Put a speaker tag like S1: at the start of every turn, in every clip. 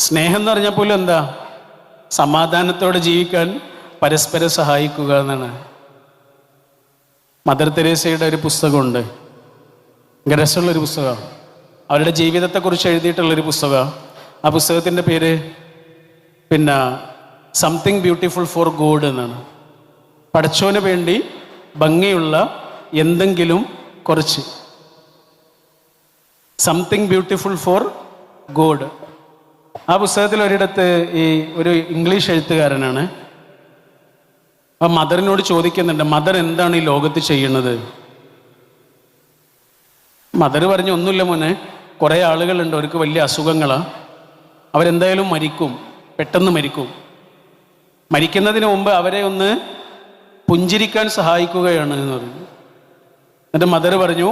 S1: സ്നേഹം എന്ന് പറഞ്ഞപ്പോൾ എന്താ? സമാധാനത്തോടെ ജീവിക്കാൻ പരസ്പരം സഹായിക്കുക എന്നാണ്. മദർ തെരേസയുടെ ഒരു പുസ്തകമുണ്ട്. രസമുള്ളൊരു പുസ്തകമാണ്. അവരുടെ ജീവിതത്തെക്കുറിച്ച് എഴുതിയിട്ടുള്ളൊരു പുസ്തകമാണ്. ആ പുസ്തകത്തിന്റെ പേര് പിന്നെ സംതിങ് ബ്യൂട്ടിഫുൾ ഫോർ ഗോഡ് എന്നാണ്. പഠിച്ചോന് വേണ്ടി ഭംഗിയുള്ള എന്തെങ്കിലും കുറച്ച്. സംതിങ് ബ്യൂട്ടിഫുൾ ഫോർ ഗോഡ് ആ പുസ്തകത്തിൽ ഒരിടത്ത് ഈ ഒരു ഇംഗ്ലീഷ് എഴുത്തുകാരനാണ്. ആ മദറിനോട് ചോദിക്കുന്നുണ്ട് മദർ എന്താണ് ഈ ലോകത്ത് ചെയ്യുന്നത്? മദർ പറഞ്ഞു ഒന്നുമില്ല മോനെ കുറേ ആളുകളുണ്ട് അവർക്ക് വലിയ അസുഖങ്ങളാണ് അവരെന്തായാലും മരിക്കും പെട്ടെന്ന് മരിക്കും. മരിക്കുന്നതിന് മുമ്പ് അവരെ ഒന്ന് പുഞ്ചിരിക്കാൻ സഹായിക്കുകയാണ് എന്ന് പറഞ്ഞു. എന്നിട്ട് മദർ പറഞ്ഞു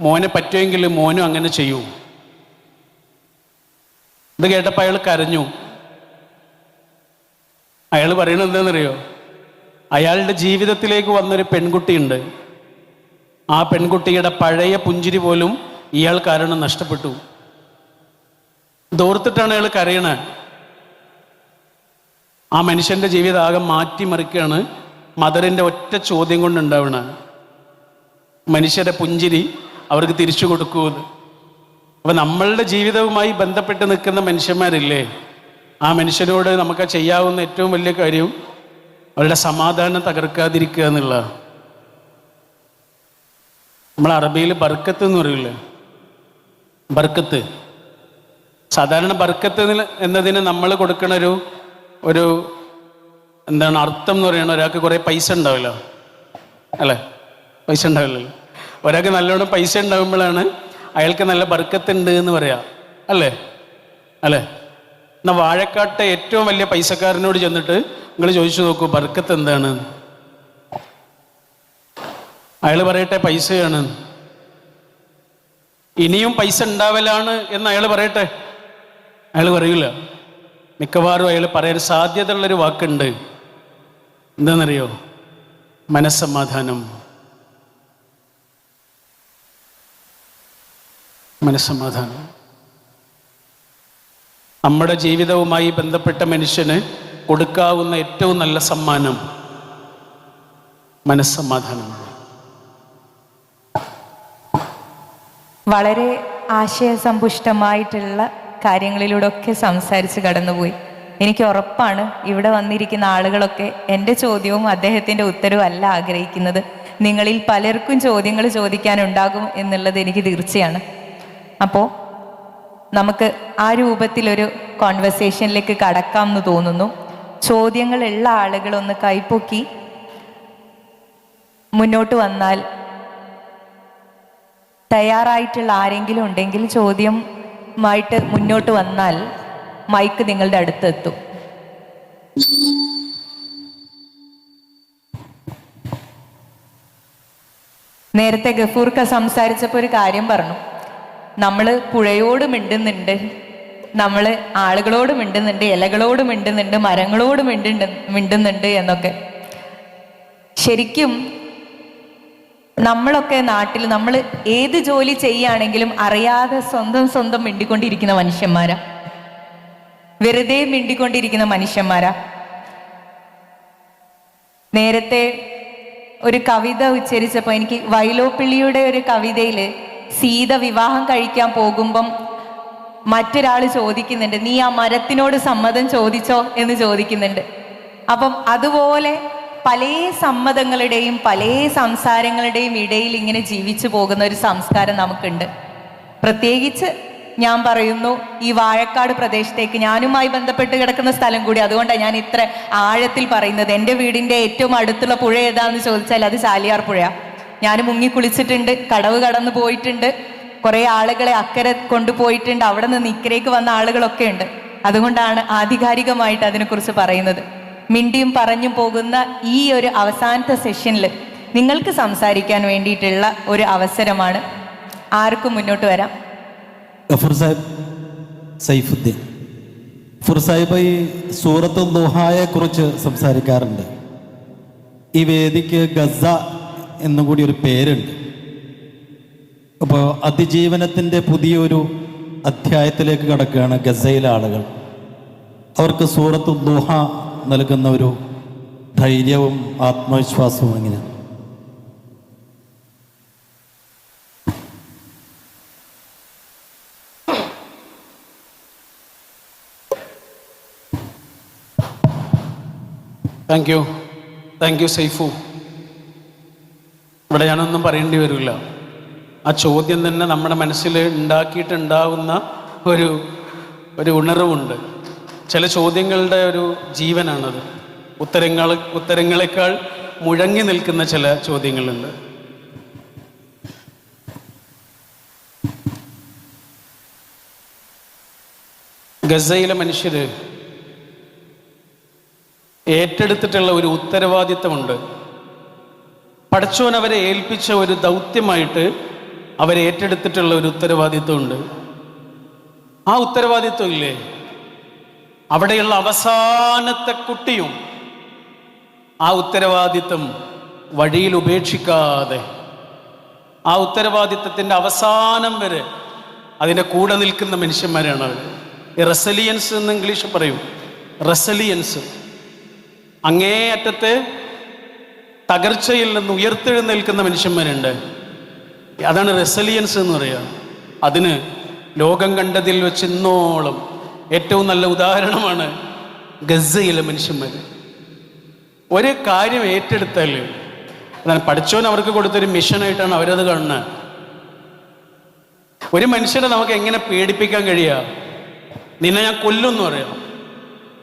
S1: മോനെ പറ്റുമെങ്കിൽ മോനും അങ്ങനെ ചെയ്യൂ. ഇത് കേട്ടപ്പോൾ അയാൾ കരഞ്ഞു. അയാൾ പറയണത് എന്താണെന്നറിയോ? അയാളുടെ ജീവിതത്തിലേക്ക് വന്നൊരു പെൺകുട്ടിയുണ്ട്. ആ പെൺകുട്ടിയുടെ പഴയ പുഞ്ചിരി പോലും ഇയാൾ കാരണം നഷ്ടപ്പെട്ടു. ദോർത്തിട്ടാണ് അയാൾ കരയണ. ആ മനുഷ്യന്റെ ജീവിതം ആകെ മാറ്റിമറിക്കുകയാണ് മദറിന്റെ ഒറ്റ ചോദ്യം കൊണ്ടുണ്ടാവണ. മനുഷ്യരുടെ പുഞ്ചിരി അവർക്ക് തിരിച്ചു കൊടുക്കുമെന്ന്. അപ്പൊ നമ്മളുടെ ജീവിതവുമായി ബന്ധപ്പെട്ട് നിൽക്കുന്ന മനുഷ്യന്മാരില്ലേ? ആ മനുഷ്യനോട് നമുക്ക് ചെയ്യാവുന്ന ഏറ്റവും വലിയ കാര്യം അവരുടെ സമാധാനം തകർക്കാതിരിക്കുക എന്നുള്ള നമ്മൾ അറബിയിൽ ബർക്കത്ത് എന്ന് പറയില്ലേ ബർക്കത്ത്. സാധാരണ ബർക്കത്ത് എന്നതിന് നമ്മൾ കൊടുക്കുന്ന ഒരു ഒരു എന്താണ് അർത്ഥം എന്ന് പറയുന്നത് ഒരാൾക്ക് കുറേ പൈസ ഉണ്ടാവില്ല. അല്ലേ? പൈസ ഉണ്ടാവില്ലല്ലോ. ഒരാൾക്ക് നല്ലോണം പൈസ ഉണ്ടാകുമ്പോഴാണ് അയാൾക്ക് നല്ല ബർക്കത്തുണ്ട് എന്ന് പറയാം. അല്ലേ? അല്ലേ? എന്നാൽ വാഴക്കാട്ടെ ഏറ്റവും വലിയ പൈസക്കാരനോട് ചെന്നിട്ട് നിങ്ങൾ ചോദിച്ചു നോക്കൂ ബർക്കത്ത് എന്താണ്? അയാൾ പറയട്ടെ പൈസയാണ്. ഇനിയും പൈസ ഉണ്ടാവലാണ് എന്ന് അയാൾ പറയട്ടെ. അയാൾ പറയില്ല മിക്കവാറും അയാൾ പറയാൻ സാധ്യതയുള്ളൊരു വാക്കുണ്ട്. എന്താണെന്നറിയോ മനസ്സമാധാനം. മനസ്സമാധാനം. നമ്മുടെ ജീവിതവുമായി ബന്ധപ്പെട്ട മനുഷ്യന് കൊടുക്കാവുന്ന ഏറ്റവും നല്ല സമ്മാനം മനസ്സമാധാനമാണ്.
S2: വളരെ ആശയസമ്പുഷ്ടമായിട്ടുള്ള കാര്യങ്ങളിലൂടെ ഒക്കെ സംസാരിച്ച് കടന്നുപോയി. എനിക്ക് ഉറപ്പാണ് ഇവിടെ വന്നിരിക്കുന്ന ആളുകളൊക്കെ എന്റെ ചോദ്യവും അദ്ദേഹത്തിന്റെ ഉത്തരവും അല്ല ആഗ്രഹിക്കുന്നത്. നിങ്ങളിൽ പലർക്കും ചോദ്യങ്ങൾ ചോദിക്കാനുണ്ടാകും എന്നുള്ളത് എനിക്ക് തീർച്ചയാണ്. അപ്പോൾ നമുക്ക് ആ രൂപത്തിലൊരു കോൺവെർസേഷനിലേക്ക് കടക്കാം എന്ന് തോന്നുന്നു. ചോദ്യങ്ങളുള്ള ആളുകളൊന്ന് കൈപ്പൊക്കി മുന്നോട്ട് വന്നാൽ തയ്യാറായിട്ടുള്ള ആരെങ്കിലും ഉണ്ടെങ്കിൽ ചോദ്യമായിട്ട് മുന്നോട്ട് വന്നാൽ മൈക്ക് നിങ്ങളുടെ അടുത്തെത്തും നേരത്തെ ഗഫൂർക്ക സംസാരിച്ചപ്പോൾ ഒരു കാര്യം പറഞ്ഞു. നമ്മൾ പുഴയോട് മിണ്ടുന്നുണ്ട്. നമ്മൾ ആളുകളോട് മിണ്ടുന്നുണ്ട് ഇലകളോട് മിണ്ടുന്നുണ്ട് മരങ്ങളോട് മിണ്ടുണ്ട് മിണ്ടുന്നുണ്ട് എന്നൊക്കെ. ശരിക്കും നമ്മളൊക്കെ നാട്ടിൽ നമ്മൾ ഏത് ജോലി ചെയ്യുകയാണെങ്കിലും അറിയാതെ സ്വന്തം സ്വന്തം മിണ്ടിക്കൊണ്ടിരിക്കുന്ന മനുഷ്യന്മാരാ. വെറുതെ മിണ്ടിക്കൊണ്ടിരിക്കുന്ന മനുഷ്യന്മാരാ. നേരത്തെ ഒരു കവിത ഉച്ചരിച്ചപ്പോൾ എനിക്ക് വൈലോപ്പിള്ളിയുടെ ഒരു കവിതയിൽ സീത വിവാഹം കഴിക്കാൻ പോകുമ്പം മറ്റൊരാൾ ചോദിക്കുന്നുണ്ട് നീ ആ മരത്തിനോട് സമ്മതം ചോദിച്ചോ? എന്ന് ചോദിക്കുന്നുണ്ട്. അപ്പം അതുപോലെ പല സമ്മതങ്ങളുടെയും പല സംസാരങ്ങളുടെയും ഇടയിൽ ഇങ്ങനെ ജീവിച്ചു പോകുന്ന ഒരു സംസ്കാരം നമുക്കുണ്ട്. പ്രത്യേകിച്ച് ഞാൻ പറയുന്നു ഈ വാഴക്കാട് പ്രദേശത്തേക്ക് ഞാനുമായി ബന്ധപ്പെട്ട് കിടക്കുന്ന സ്ഥലം കൂടി അതുകൊണ്ടാണ് ഞാൻ ഇത്ര ആഴത്തിൽ പറയുന്നത്. എന്റെ വീടിന്റെ ഏറ്റവും അടുത്തുള്ള പുഴ ഏതാണെന്ന് ചോദിച്ചാൽ അത് ചാലിയാർ പുഴ ഞാൻ മുങ്ങി കുളിച്ചിട്ടുണ്ട് കടവ് കടന്നു പോയിട്ടുണ്ട്. കുറേ ആളുകളെ അക്കരെ കൊണ്ടുപോയിട്ടുണ്ട്. അവിടെ നിന്ന് ഇക്കരേക്ക് വന്ന ആളുകളൊക്കെ ഉണ്ട്. അതുകൊണ്ടാണ് ആധികാരികമായിട്ട് അതിനെക്കുറിച്ച് പറയുന്നത്. മിണ്ടിയും പറഞ്ഞും പോകുന്ന ഈ ഒരു അവസാനത്തെ സെഷനിൽ നിങ്ങൾക്ക് സംസാരിക്കാൻ വേണ്ടിയിട്ടുള്ള ഒരു അവസരമാണ് ആർക്കും മുന്നോട്ട് വരാം.
S3: ഗഫൂർ സാഹിബ് സൈഫുദ്ദീൻ. ഗഫൂർ സാഹിബ് ഈ സൂറത്ത് ദുഹായെ കുറിച്ച് സംസാരിക്കാറുണ്ട്. ഈ വേദിക്ക് ഗസ എന്നും കൂടി ഒരു പേരുണ്ട്. അപ്പോൾ അതിജീവനത്തിന്റെ പുതിയൊരു അധ്യായത്തിലേക്ക് കടക്കുകയാണ് ഗസയിലെ ആളുകൾ. അവർക്ക് സൂറത്ത് ദുഹ നൽകുന്ന ഒരു ധൈര്യവും ആത്മവിശ്വാസവും എങ്ങനെ
S1: thank you thank you Saifu ഇവിടെ ഞാനൊന്നും പറയേണ്ടി വരില്ല. ആ ചോദ്യം തന്നെ നമ്മുടെ മനസ്സിൽ ഉണ്ടാക്കിയിട്ടുണ്ടാവുന്ന ഒരു ഒരു ഉണർവുണ്ട്. ചില ചോദ്യങ്ങളുടെ ഒരു ജീവനാണത്. ഉത്തരങ്ങൾ ഉത്തരങ്ങളെക്കാൾ മുഴങ്ങി നിൽക്കുന്ന ചില ചോദ്യങ്ങളുണ്ട്. ഗസയിലെ മനുഷ്യർ ഏറ്റെടുത്തിട്ടുള്ള ഒരു ഉത്തരവാദിത്തമുണ്ട് പടച്ചോൻ അവരെ ഏൽപ്പിച്ച ഒരു ദൗത്യമായിട്ട് അവരെ ഏറ്റെടുത്തിട്ടുള്ള ഒരു ഉത്തരവാദിത്വമുണ്ട്. ആ ഉത്തരവാദിത്വം ഇല്ലേ അവിടെയുള്ള അവസാനത്തെ കുട്ടിയും ആ ഉത്തരവാദിത്വം വഴിയിൽ ഉപേക്ഷിക്കാതെ ആ ഉത്തരവാദിത്വത്തിന്റെ അവസാനം വരെ അതിന്റെ കൂടെ നിൽക്കുന്ന മനുഷ്യന്മാരാണ് അവർ. റെസലിയൻസ് എന്ന് ഇംഗ്ലീഷ് പറയും. റെസലിയൻസ്. അങ്ങേയറ്റത്തെ തകർച്ചയിൽ നിന്ന് ഉയർത്തെഴുന്നേൽക്കുന്ന മനുഷ്യന്മാരുണ്ട്. അതാണ് റെസലിയൻസ് എന്ന് പറയുക. അതിന് ലോകം കണ്ടതിൽ വെച്ച് ഇന്നോളം ഏറ്റവും നല്ല ഉദാഹരണമാണ് ഗസയിലെ മനുഷ്യന്മാർ. ഒരു കാര്യം ഏറ്റെടുത്താൽ അതാണ് പഠിച്ചവൻ അവർക്ക് കൊടുത്തൊരു മിഷനായിട്ടാണ് അവരത് കാണുന്നത്. ഒരു മനുഷ്യനെ നമുക്ക് എങ്ങനെ പേടിപ്പിക്കാൻ കഴിയുക നിന്നെ ഞാൻ കൊല്ലും എന്ന് പറയാം.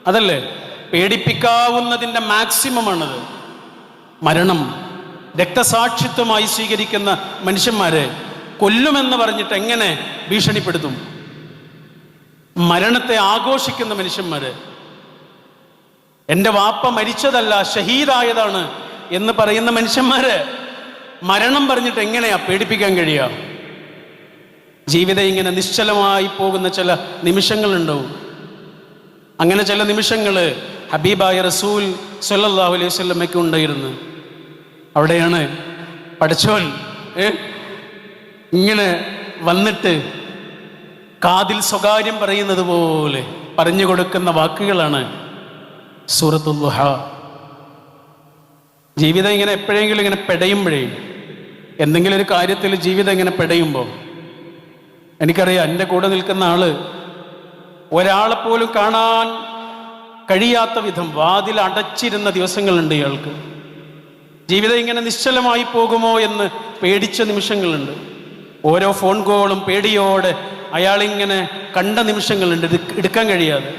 S1: അതല്ലേ? പേടിപ്പിക്കാവുന്നതിന്റെ മാക്സിമമാണത് മരണം രക്തസാക്ഷിത്വമായി സ്വീകരിക്കുന്ന മനുഷ്യന്മാരെ കൊല്ലുമെന്ന് പറഞ്ഞിട്ട് എങ്ങനെ ഭീഷണിപ്പെടുത്തും? മരണത്തെ ആഘോഷിക്കുന്ന മനുഷ്യന്മാര്. എന്റെ വാപ്പ മരിച്ചതല്ല ഷഹീദായതാണ് എന്ന് പറയുന്ന മനുഷ്യന്മാര് മരണം പറഞ്ഞിട്ട് എങ്ങനെയാ പേടിപ്പിക്കാൻ കഴിയുക? ജീവിതം ഇങ്ങനെ നിശ്ചലമായി പോകുന്ന ചില നിമിഷങ്ങളുണ്ടാവും. അങ്ങനെ ചില നിമിഷങ്ങൾ ഹബീബായ റസൂൽ സല്ലാഹു അലൈഹി സ്വല്ലമ്മയ്ക്ക് ഉണ്ടായിരുന്നു. അവിടെയാണ് പഠിച്ചോൻ ഇങ്ങനെ വന്നിട്ട് കാതിൽ സ്വകാര്യം പറയുന്നത് പോലെ പറഞ്ഞു കൊടുക്കുന്ന വാക്കുകളാണ് സൂറത്തുല്ലുഹ ജീവിതം ഇങ്ങനെ എപ്പോഴെങ്കിലും ഇങ്ങനെ പെടയുമ്പോഴേ എന്തെങ്കിലും ഒരു കാര്യത്തിൽ ജീവിതം ഇങ്ങനെ പെടയുമ്പോൾ എനിക്കറിയാം എന്റെ കൂടെ നിൽക്കുന്ന ആൾ ഒരാളെ പോലും കാണാൻ കഴിയാത്ത വിധം വാതിൽ അടച്ചിരുന്ന ദിവസങ്ങളുണ്ട് ഇയാൾക്ക്. ജീവിതം ഇങ്ങനെ നിശ്ചലമായി പോകുമോ എന്ന് പേടിച്ച നിമിഷങ്ങളുണ്ട്. ഓരോ ഫോൺ കോളും പേടിയോടെ അയാളിങ്ങനെ കണ്ട നിമിഷങ്ങളുണ്ട്. എടുക്കാൻ കഴിയാതെ.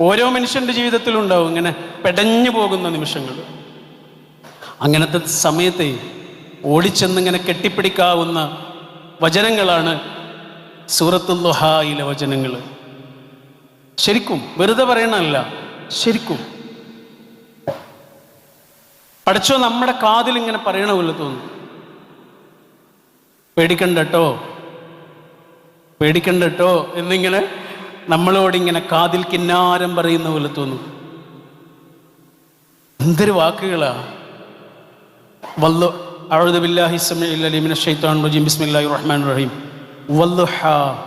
S1: ഓരോ മനുഷ്യന്റെ ജീവിതത്തിലും ഉണ്ടാവും ഇങ്ങനെ പെടഞ്ഞു പോകുന്ന നിമിഷങ്ങൾ. അങ്ങനത്തെ സമയത്തെ ഓടിച്ചെന്നിങ്ങനെ കെട്ടിപ്പിടിക്കാവുന്ന വചനങ്ങളാണ് സൂറത്തുല്ലുഹായിലെ വചനങ്ങൾ. ശരിക്കും വെറുതെ പറയണമല്ല ശരിക്കും. പഠിച്ചോ നമ്മുടെ കാതിൽ ഇങ്ങനെ പറയണ പോലെ തോന്നുന്നു. പേടിക്കണ്ട കേട്ടോ പേടിക്കണ്ട കേട്ടോ എന്നിങ്ങനെ നമ്മളോടിങ്ങനെ കാതിൽ കിന്നാരം പറയുന്ന പോലെ തോന്നും എന്തൊരു വാക്കുകളാ. വല്ലു അഴുദ ബില്ലാഹി മിനശ് ശൈത്വാനിർ റജീം. ബിസ്മില്ലാഹി റഹ്മാനിർ റഹീം. വല്ലുഹാ.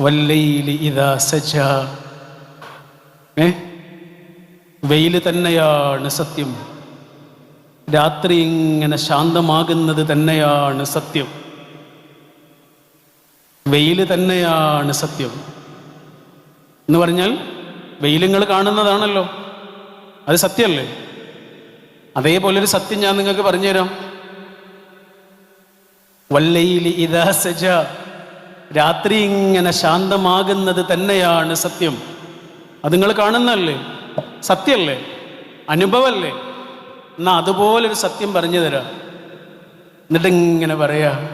S1: വല്ലൈലി ഇദാ സജ. ഏ? വെയിൽ തന്നെയാണ് സത്യം. രാത്രി ഇങ്ങനെ ശാന്തമാകുന്നത് തന്നെയാണ് സത്യം. വെയിൽ തന്നെയാണ് സത്യം. എന്ന് പറഞ്ഞാൽ വെയിലുങ്ങൾ കാണുന്നതാണല്ലോ. അത് സത്യമല്ലേ? അതേപോലെ ഒരു സത്യം ഞാൻ നിങ്ങൾക്ക് പറഞ്ഞുതരാം. വല്ലയിലി ഇതാ സജ. രാത്രി ഇങ്ങനെ ശാന്തമാകുന്നത് തന്നെയാണ് സത്യം. അത് നിങ്ങൾ കാണുന്നല്ലേ സത്യമല്ലേ? അനുഭവമല്ലേ? എന്നാ അതുപോലൊരു സത്യം പറഞ്ഞു തരാം. എന്നിട്ട് ഇങ്ങനെ പറയാ.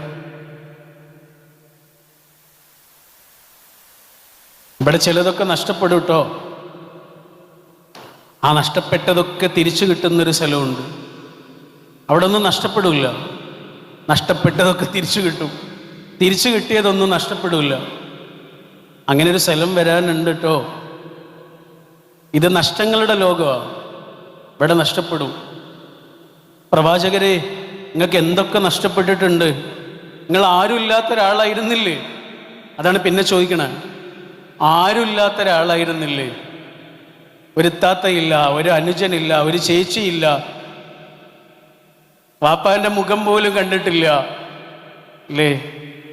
S1: ഇവിടെ ചിലതൊക്കെ നഷ്ടപ്പെടും കേട്ടോ ആ നഷ്ടപ്പെട്ടതൊക്കെ തിരിച്ചു കിട്ടുന്നൊരു സ്ഥലമുണ്ട്. അവിടെ ഒന്നും നഷ്ടപ്പെടില്ല. നഷ്ടപ്പെട്ടതൊക്കെ തിരിച്ചു കിട്ടും. തിരിച്ചു കിട്ടിയതൊന്നും നഷ്ടപ്പെടില്ല. അങ്ങനെ ഒരു സ്ഥലം വരാനുണ്ട് കേട്ടോ ഇത് നഷ്ടങ്ങളുടെ ലോകമാണ്. ഇവിടെ നഷ്ടപ്പെടും. പ്രവാചകരെ നിങ്ങൾക്ക് എന്തൊക്കെ നഷ്ടപ്പെട്ടിട്ടുണ്ട്? നിങ്ങൾ ആരും ഇല്ലാത്ത ഒരാളായിരുന്നില്ലേ? അതാണ് പിന്നെ ചോദിക്കണേ. ആരുമില്ലാത്ത ഒരാളായിരുന്നില്ലേ? ഒരു താത്തയില്ല ഒരു അനുജനില്ല ഒരു ചേച്ചിയില്ല. വാപ്പാന്റെ മുഖം പോലും കണ്ടിട്ടില്ല. അല്ലേ?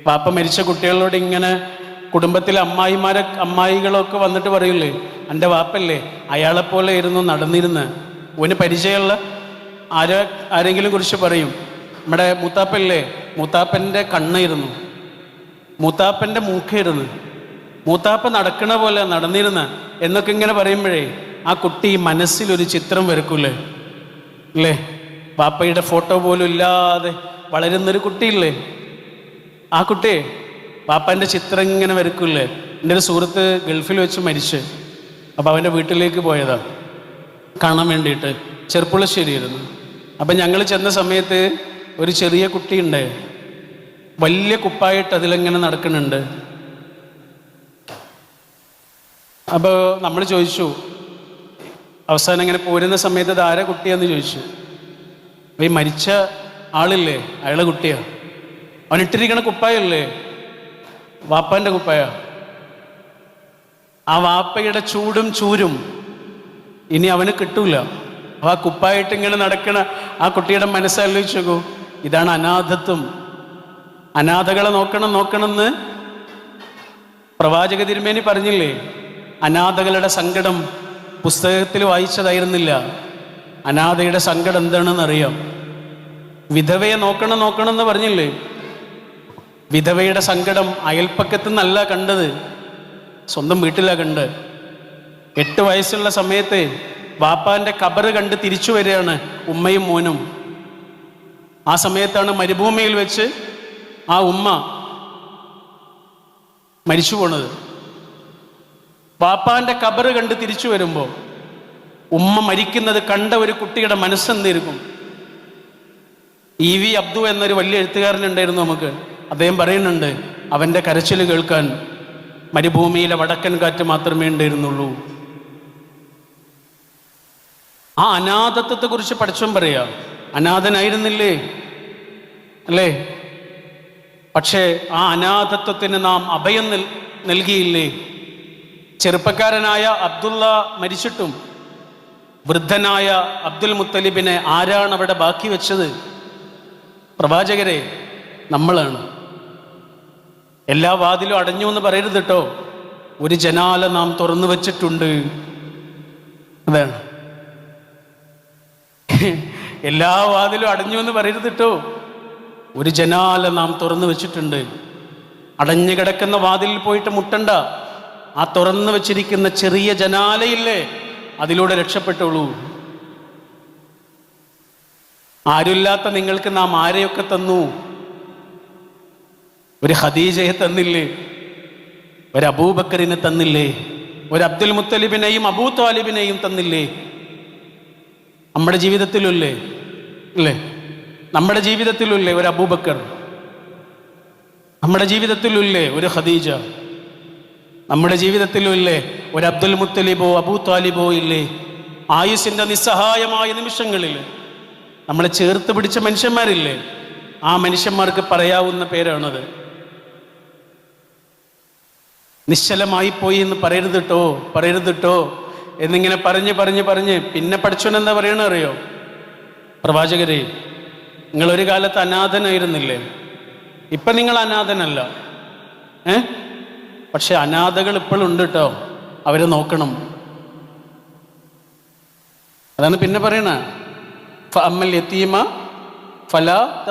S1: വാപ്പ മരിച്ച കുട്ടികളോട് ഇങ്ങനെ കുടുംബത്തിലെ അമ്മായിമാരെ അമ്മായികളൊക്കെ വന്നിട്ട് പറയില്ലേ? എന്റെ വാപ്പല്ലേ അയാളെപ്പോലെ ഇരുന്നു നടന്നിരുന്ന്. ഓന് പരിചയമുള്ള ആരെ ആരെങ്കിലും കുറിച്ച് പറയും. നമ്മുടെ മൂത്താപ്പല്ലേ മൂത്താപ്പന്റെ കണ്ണായിരുന്നു. മൂത്താപ്പന്റെ മൂക്കായിരുന്നു. മൂത്താപ്പ നടക്കണ പോലെ നടന്നിരുന്ന് എന്നൊക്കെ ഇങ്ങനെ പറയുമ്പോഴേ ആ കുട്ടി മനസ്സിലൊരു ചിത്രം വരക്കൂലേ? അല്ലേ പാപ്പയുടെ ഫോട്ടോ പോലും ഇല്ലാതെ വളരുന്നൊരു കുട്ടിയില്ലേ? ആ കുട്ടിയെ പാപ്പാന്റെ ചിത്രം ഇങ്ങനെ വരക്കൂലേ? എന്റെ ഒരു സുഹൃത്ത് ഗൾഫിൽ വെച്ച് മരിച്ച്. അപ്പോൾ അവന്റെ വീട്ടിലേക്ക് പോയതാ. കാണാൻ വേണ്ടിയിട്ട് ചെറുപ്പുളശ്ശേരിയായിരുന്നു അപ്പം ഞങ്ങൾ ചെന്ന സമയത്ത് ഒരു ചെറിയ കുട്ടിയുണ്ട് വലിയ കുപ്പായിട്ട് അതിലെങ്ങനെ നടക്കുന്നുണ്ട്. അപ്പോൾ നമ്മൾ ചോദിച്ചു അവസാനം ഇങ്ങനെ പോരുന്ന സമയത്ത് ആരാ കുട്ടിയാന്ന് ചോദിച്ചു. അപ്പൊ ഈ മരിച്ച ആളില്ലേ? അയാളെ കുട്ടിയാ. അവൻ ഇട്ടിരിക്കണ കുപ്പായല്ലേ? വാപ്പാന്റെ കുപ്പായ. ആ വാപ്പയുടെ ചൂടും ചൂരും ഇനി അവന് കിട്ടൂല. ആ കുപ്പായിട്ട് ഇങ്ങനെ നടക്കണ ആ കുട്ടിയുടെ മനസ്സാലോചിച്ച് ഇതാണ് അനാഥത്വം. അനാഥകളെ നോക്കണം നോക്കണമെന്ന് പ്രവാചക തിരുമേനി പറഞ്ഞില്ലേ? അനാഥകളുടെ സങ്കടം പുസ്തകത്തിൽ വായിച്ചതായിരുന്നില്ല. അനാഥയുടെ സങ്കടം എന്താണെന്ന് അറിയാം വിധവയെ നോക്കണം നോക്കണം എന്ന് പറഞ്ഞില്ലേ? വിധവയുടെ സങ്കടം അയൽപ്പക്കത്തു നിന്നല്ല കണ്ടത്. സ്വന്തം വീട്ടിലാ കണ്ട്. എട്ട് വയസ്സുള്ള സമയത്ത് വാപ്പാന്റെ കബറ് കണ്ട് തിരിച്ചു വരികയാണ് ഉമ്മയും മോനും. ആ സമയത്താണ് മരുഭൂമിയിൽ വെച്ച് ആ ഉമ്മ മരിച്ചു പോണത്. വാപ്പാന്റെ കബറ് കണ്ട് തിരിച്ചു വരുമ്പോൾ ഉമ്മ മരിക്കുന്നത് കണ്ട ഒരു കുട്ടിയുടെ മനസ്സെന്തിരിക്കും? ഇ വി അബ്ദു എന്നൊരു വലിയ എഴുത്തുകാരൻ ഉണ്ടായിരുന്നു നമുക്ക്. അദ്ദേഹം പറയുന്നുണ്ട് അവന്റെ കരച്ചിൽ കേൾക്കാൻ മരുഭൂമിയിലെ വടക്കൻ കാറ്റ് മാത്രമേ ഉണ്ടായിരുന്നുള്ളൂ. ആ അനാഥത്വത്തെ കുറിച്ച് പഠിച്ചും പറയാ അനാഥനായിരുന്നില്ലേ? അല്ലേ? പക്ഷേ ആ അനാഥത്വത്തിന് നാം അഭയം നൽ നൽകിയില്ലേ? ചെറുപ്പക്കാരനായ അബ്ദുള്ള മരിച്ചിട്ടും വൃദ്ധനായ അബ്ദുൽ മുത്തലിബിനെ ആരാണ് അവിടെ ബാക്കി വെച്ചത്? പ്രവാചകരെ നമ്മളാണ്. എല്ലാ വാതിലും അടഞ്ഞു എന്ന് പറയരുത് കേട്ടോ. ഒരു ജനാല നാം തുറന്നു വെച്ചിട്ടുണ്ട്. അതാണ്. എല്ലാ വാതിലും അടഞ്ഞു എന്ന് പറയരുത് കേട്ടോ. ഒരു ജനാല നാം തുറന്നു വെച്ചിട്ടുണ്ട്. അടഞ്ഞു കിടക്കുന്ന വാതിലിൽ പോയിട്ട് മുട്ടണ്ട. ആ തുറന്നു വെച്ചിരിക്കുന്ന ചെറിയ ജനാലയില്ലേ അതിലൂടെ രക്ഷപ്പെട്ടോളൂ. ആരുമില്ലാത്ത നിങ്ങൾക്ക് നാം ആരെയൊക്കെ തന്നു? ഒരു ഖദീജയെ തന്നില്ലേ? ഒരു അബൂബക്കറിനെ തന്നില്ലേ? ഒരു അബ്ദുൽ മുത്തലിബിനെയും അബൂ താലിബിനെയും തന്നില്ലേ? നമ്മുടെ ജീവിതത്തിലുള്ളേ അല്ലേ? നമ്മുടെ ജീവിതത്തിലുള്ളേ ഒരു അബൂബക്കർ? നമ്മുടെ ജീവിതത്തിലുള്ളേ ഒരു ഖദീജ? നമ്മുടെ ജീവിതത്തിലുമില്ലേ ഒരു അബ്ദുൽ മുത്തലിബോ അബൂ താലിബോ ഇല്ലേ? ആയുസിന്റെ നിസ്സഹായമായ നിമിഷങ്ങളിൽ നമ്മളെ ചേർത്ത് പിടിച്ച മനുഷ്യന്മാരില്ലേ? ആ മനുഷ്യന്മാർക്ക് പറയാവുന്ന പേരാണത്. നിശ്ചലമായി പോയി എന്ന് പറയരുത് കേട്ടോ പറയരുത് കേട്ടോ എന്നിങ്ങനെ പറഞ്ഞ് പറഞ്ഞ് പറഞ്ഞ് പിന്നെ പഠിച്ചോൻ എന്താ പറയണ അറിയോ? പ്രവാചകരെ നിങ്ങൾ ഒരു കാലത്ത് അനാഥനായിരുന്നില്ലേ? ഇപ്പൊ നിങ്ങൾ അനാഥനല്ല. ഏ? പക്ഷെ അനാഥകൾ ഇപ്പോഴും ഉണ്ട് കേട്ടോ അവരെ നോക്കണം. അതാണ് പിന്നെ പറയണ. അമ്മൽ യത്തീമ ഫലാ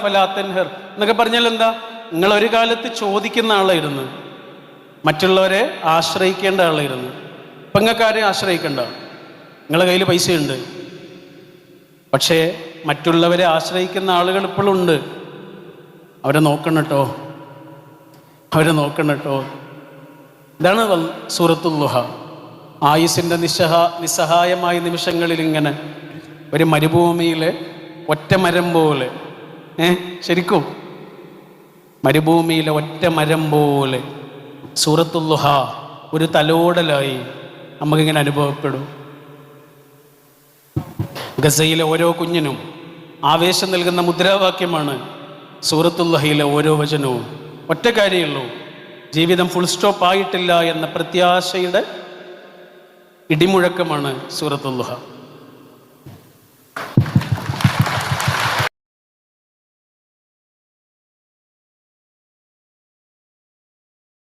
S1: ഫലാ എന്നൊക്കെ പറഞ്ഞാൽ എന്താ? നിങ്ങൾ ഒരു കാലത്ത് ചോദിക്കുന്ന ആളായിരുന്നു. മറ്റുള്ളവരെ ആശ്രയിക്കേണ്ട ആളായിരുന്നു. ഇപ്പം നിങ്ങൾക്ക് ആശ്രയിക്കണ്ട? നിങ്ങളുടെ കയ്യിൽ പൈസയുണ്ട്. പക്ഷേ മറ്റുള്ളവരെ ആശ്രയിക്കുന്ന ആളുകൾ ഇപ്പോഴും ഉണ്ട്. അവരെ നോക്കണം കേട്ടോ. അവരെ നോക്കണം കേട്ടോ. ഇതാണ് സൂറത്തുല്ലുഹ ആയുസിന്റെ നിസ്സഹ നിസ്സഹായമായ നിമിഷങ്ങളിൽ ഇങ്ങനെ ഒരു മരുഭൂമിയിലെ ഒറ്റ മരം പോലെ. ഏ ശരിക്കും. മരുഭൂമിയിലെ ഒറ്റ മരം പോലെ സൂറത്തുല്ലുഹ ഒരു തലോടലായി നമുക്കിങ്ങനെ അനുഭവപ്പെടും. ഗസയിലെ ഓരോ കുഞ്ഞിനും ആവേശം നൽകുന്ന മുദ്രാവാക്യമാണ് സൂറത്തുല്ലഹയിലെ ഓരോ വചനവും. ഒറ്റ കാര്യമുള്ളൂ ജീവിതം ഫുൾ സ്റ്റോപ്പ് ആയിട്ടില്ല എന്ന പ്രത്യാശയുടെ ഇടിമുഴക്കമാണ് സൂറത്തുല്ലുഹ.